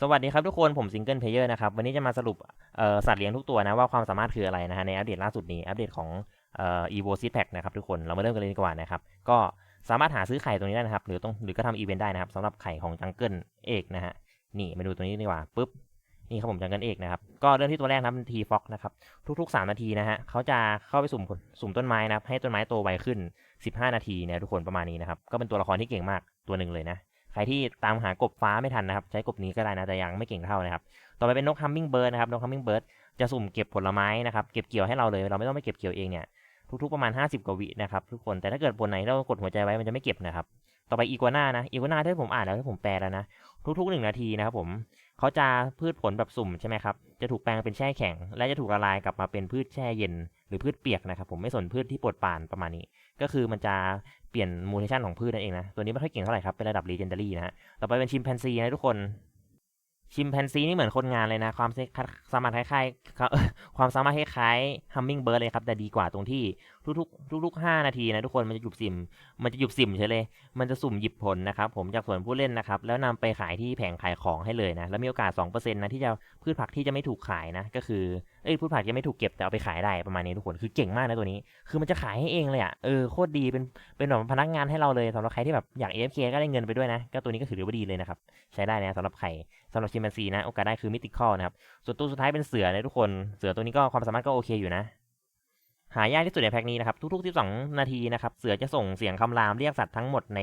สวัสดีครับทุกคนผมซิงเกิลเพลเยอร์นะครับ วันนี้จะมาสรุปสัตว์เลี้ยงทุกตัวนะ ว่าความสามารถคืออะไรนะฮะในอัปเดตล่าสุดนี้ อัปเดตของอ่อ evo seed pack นะครับทุกคนเรามาเริ่มกันเลยดีกว่านะครับ ก็สามารถหาซื้อไข่ตรงนี้ได้นะครับ หรือต้องหรือก็ทำอีเวนต์ได้นะครับสำหรับไข่ของจังเกิลเอกนะฮะนี่มาดูตัวนี้ดีกว่าปุ๊บนี่ครับผมจังเกิลเอกนะครับก็เริ่มที่ตัวแรกนะครับทีฟ็อกนะครับทุกๆ 3 นาทีนะฮะเขาจะเข้าไปสุ่มสุ่มต้นไม้นะครับให้ต้นไม้โตไวขึ้น 15 นาทีเนี่ยทุกคนประมาณนี้นะครับก็เป็นตัวละครที่เก่งมากตัวหนึ่งเลยนะ ครที่ตามหากบฟ้าไม่ทันนะครับ ใช้กบนี้ก็ได้นะแต่ยังไม่เก่งเท่านะครับ ต่อไปเป็นนกฮัมมิงเบิร์ดนะครับนกฮัมมิงเบิร์ดจะสุ่มเก็บผลไม้นะครับเก็บเกี่ยวให้เราเลยเราไม่ต้องไปเก็บเกี่ยวเองเนี่ยทุกๆประมาณ 50กว่าวินะครับทุกคนแต่ถ้าเกิดบนไหนเรากดหัวใจไว้มันจะไม่เก็บนะครับต่อไปอีกัวนานะอีกัวนาที่ผมอ่านแล้วที่ผมแปลแล้วนะ ทุกๆหนึ่งนาทีนะครับผมเขาจะพืชผลแบบสุ่มใช่ไหมครับ จะถูกแปลงเป็นแช่แข็ง และจะถูกละลายกลับมาเป็นพืชแช่เย็น หรือพืชเปียกนะครับ ผมไม่สนพืชที่ปวดปานประมาณนี้ ก็คือมันจะเปลี่ยนมูเทชันของพืชนั่นเองนะ ตัวนี้ไม่ค่อยเก่งเท่าไหร่ครับ เป็นระดับ legendary นะฮะ ต่อไปเป็นชิมแปนซีนะทุกคน ชิมแพนซีนี่เหมือนคนงานเลยนะ ความสามารถคล้ายๆความสามารถคล้ายๆฮัมมิงเบิร์ดเลยครับ แต่ดีกว่าตรงที่ทุกๆ ทุกๆห้านาทีนะทุกคนมันจะหยุดสิม มันจะหยุดสิมเฉยเลย มันจะสุ่มหยิบผลนะครับ ผมจากส่วนผู้เล่นนะครับ แล้วนำไปขายที่แผงขายของให้เลยนะ แล้วมีโอกาส2%นะที่จะพืชผักที่จะไม่ถูกขายนะก็คือ เอ้ยพืชผักจะไม่ถูกเก็บแต่เอาไปขายได้ประมาณนี้ทุกคนคือเก่งมากนะตัวนี้ คือมันจะขายให้เองเลยอะเออโคตรดีเป็นเป็นแบบพนักงานให้เราเลยสำหรับใครที่แบบอยาก AFK ก็ได้เงินไปด้วยนะ ก็ตัวนี้ก็ถือว่าดีเลยนะครับใช้ได้นะสำหรับใครสำหรับชิมแปนซีนะโอกาสได้คือมิติคอลนะครับส่วนตัวสุดท้ายเป็นเสือนะทุกคนเสือตัวนี้ก็ความสามารถก็โอเคอยู่นะหายากที่สุดในแพ็กนี้นะครับทุกๆ 12 นาทีนะครับเสือจะส่งเสียงคำรามเรียกสัตว์ทั้งหมดใน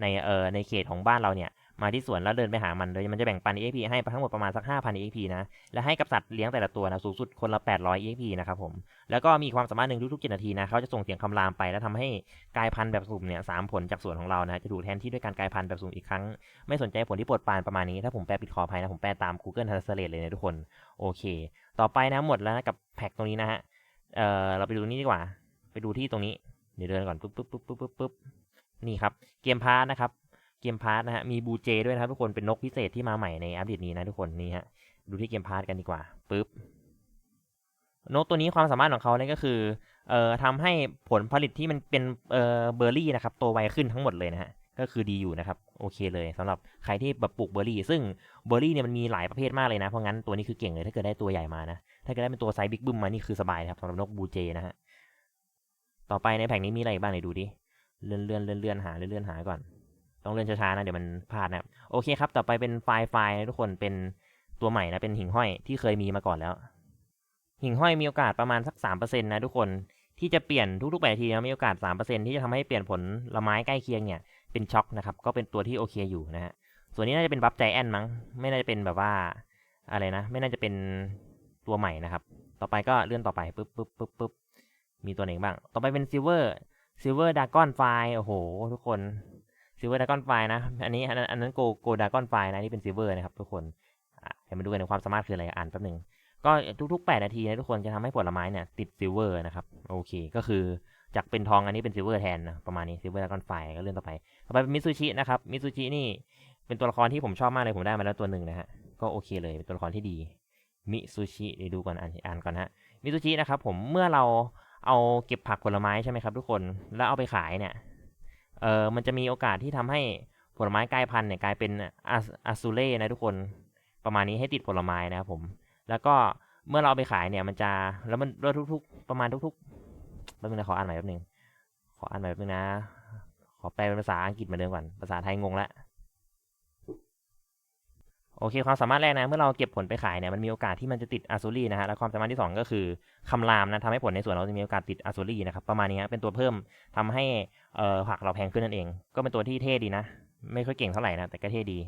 ในเอ่อในเขตของบ้านเราเนี่ย มาที่สวนแล้วเดินไปหามันโดยมันจะแบ่งปัน EXP ให้ทั้งหมดประมาณสัก 5,000 EXP นะ และให้กับสัตว์เลี้ยงแต่ละตัวนะสูงสุดคนละ 800 EXP นะครับผม แล้วก็มีความสามารถหนึ่งทุกๆ7นาทีนะเขาจะส่งเสียงคำรามไปแล้วทำให้กลายพันธุ์แบบสุ่มเนี่ยสามผลจากสวนของเรานะจะถูกแทนที่ด้วยการกลายพันธุ์แบบสุ่มอีกครั้ง ไม่สนใจผลที่ปวดปานประมาณนี้ถ้าผมแปลผิดขออภัยนะผมแปลตาม Google Translate เลยนะทุกคนโอเค ต่อไปนะหมดแล้วนะกับแพ็กตรงนี้นะฮะเออเราไปดูนี่ดีกว่า ไปดูที่ตรงนี้เดี๋ยวเดินก่อนปุ๊บปุ๊บปุ๊บปุ๊บปุ๊บนี่ครับเกมพาร์นะครับ เกมพาร์ทนะฮะ มีบูเจด้วยนะครับทุกคน เป็นนกพิเศษที่มาใหม่ในอัปเดตนี้นะทุกคนนี่ฮะ ดูที่เกมพาร์ทกันดีกว่าปุ๊บ นกตัวนี้ความสามารถของเขาเนี่ยก็คือ เอ่อทำให้ผลผลิตที่มันเป็นเอ่อเบอร์รี่นะครับโตไวขึ้นทั้งหมดเลยนะฮะ ก็คือดีอยู่นะครับ โอเคเลยสำหรับใครที่แบบปลูกเบอร์รี่ ซึ่งเบอร์รี่เนี่ยมันมีหลายประเภทมากเลยนะ เพราะงั้นตัวนี้คือเก่งเลยถ้าเกิดได้ตัวใหญ่มานะ ถ้าเกิดได้เป็นตัวไซส์บิ๊กบึ้มมา นี่คือสบายครับสำหรับนกบูเจนะฮะ ต่อไปในแผงนี้มีอะไรบ้างไหนดูดิ เลื่อนเลื่อนเลื่อนเลื่อนหาเลื่อนเลื่อนหาก่อน ต้องเลื่อนช้าๆนะเดี๋ยวมันพลาดนะโอเคครับ ต่อไปเป็นไฟล์ไฟล์นะทุกคนเป็นตัวใหม่นะเป็นหิ่งห้อยที่เคยมีมาก่อนแล้ว หิ่งห้อยมีโอกาสประมาณสักสามเปอร์เซ็นต์นะทุกคนที่จะเปลี่ยนทุกๆแปดทีนะมีโอกาสสามเปอร์เซ็นที่จะทำให้เปลี่ยนผลละไม้ใกล้เคียงเนี่ยเป็นช็อกนะครับก็เป็นตัวที่โอเคอยู่นะฮะส่วนนี้น่าจะเป็นบัฟใจแอนมั้งไม่น่าจะเป็นแบบว่าอะไรนะ ไม่น่าจะเป็นตัวใหม่นะครับ ต่อไปก็เลื่อนต่อไปปุ๊บปุ๊บปุ๊บปุ๊บมีตัวไหนบ้าง ต่อไปเป็นซิลเวอร์ซิลเวอร์ดากอนไฟโอ้โห ทุกคน ซิลเวอร์ดากอนไฟนะ อันนี้อันนั้นอันนั้นโกโกดากอนไฟนะนี่เป็นซิลเวอร์นะครับทุกคนเดี๋ยวมาดูกันในความสามารถคืออะไรอ่านแป๊บหนึงก็ทุกๆ 8 นาทีนะทุกคนจะทำให้ผลไม้เนี่ยติดซิลเวอร์นะครับโอเคก็คือจากเป็นทองอันนี้เป็นซิลเวอร์แทนนะประมาณนี้ซิลเวอร์ดากอนไฟก็เลื่อนต่อไปต่อไปเป็นมิซูชินะครับมิซูชินี่เป็นตัวละครที่ผมชอบมากเลยผมได้มาแล้วตัวหนึ่งนะฮะก็โอเคเลยเป็นตัวละครที่ดีมิซูชิเดี๋ยวดูก่อนอ่านอ่านก่อนฮะมิซูชินะครับผมเมื่อเราเอาเก็บผักผลไม้ใช่ไหมครับทุกคนแล้วเอาไปขายเนี่ย เออมันจะมีโอกาสที่ทำให้ผลไม้กลายพันธุ์เนี่ยกลายเป็นอาซูเล่นะทุกคนประมาณนี้ให้ติดผลไม้นะครับผม แล้วก็เมื่อเราเอาไปขายเนี่ยมันจะแล้วมันด้วยทุก ๆ ประมาณทุกๆแป๊บนึงนะขออ่านใหม่แป๊บนึงขออ่านใหม่แป๊บนึงนะ ขอแปลเป็นภาษาอังกฤษเหมาเดิมก่อนภาษาไทยงงละ โอเคความสามารถแรกนะ เมื่อเราเก็บผลไปขายเนี่ยมันมีโอกาสที่มันจะติดอาซูรี่นะฮะแล้วความสามารถที่ 2 ก็คือคำรามนะทำให้ผลในสวนเราจะมีโอกาสติดอาซูรี่นะครับประมาณนี้ฮะเป็นตัวเพิ่มทำให้เอ่อผักเราแพงขึ้นนั่นเอง ก็เป็นตัวที่เท่ดีนะ ไม่ค่อยเก่งเท่าไหร่นะแต่ก็เท่ดี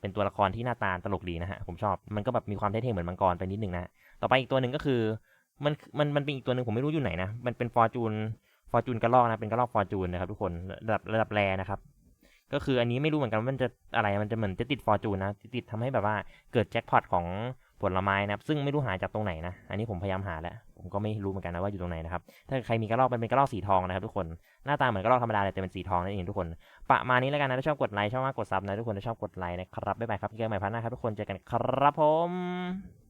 เป็นตัวละครที่หน้าตาตลกดีนะฮะผมชอบมันก็แบบมีความเท่ๆเหมือนมังกรไปนิดนึงนะต่อไปอีกตัวหนึ่งก็คือมันมันมันเป็นอีกตัวหนึ่งผมไม่รู้อยู่ไหนนะมันเป็นฟอร์จูนฟอร์จูนกระลอกนะเป็นกระลอกฟอร์จูนนะครับทุกคนระดับระดับแรนะครับ ก็คืออันนี้ไม่รู้เหมือนกันว่ามันจะอะไรมันจะเหมือนจะติดฟอร์จูนนะติดทำให้แบบว่าเกิดแจ็คพอตของผลไม้นะครับซึ่งไม่รู้หาจากตรงไหนนะ อันนี้ผมพยายามหาแล้ว ผมก็ไม่รู้เหมือนกันนะว่าอยู่ตรงไหนนะครับ ถ้าใครมีกระรอกมันเป็นกระรอกสีทองนะครับทุกคน หน้าตาเหมือนกระรอกธรรมดาเลยแต่เป็นสีทองนั่นเองทุกคน ประมาณนี้แล้วกันนะ ถ้าชอบกดไลค์ชอบมากกดซับนะทุกคนถ้าชอบกดไลค์นะครับบ๊ายบายครับเจอกันใหม่พันหน้าครับทุกคนเจอกันครับผม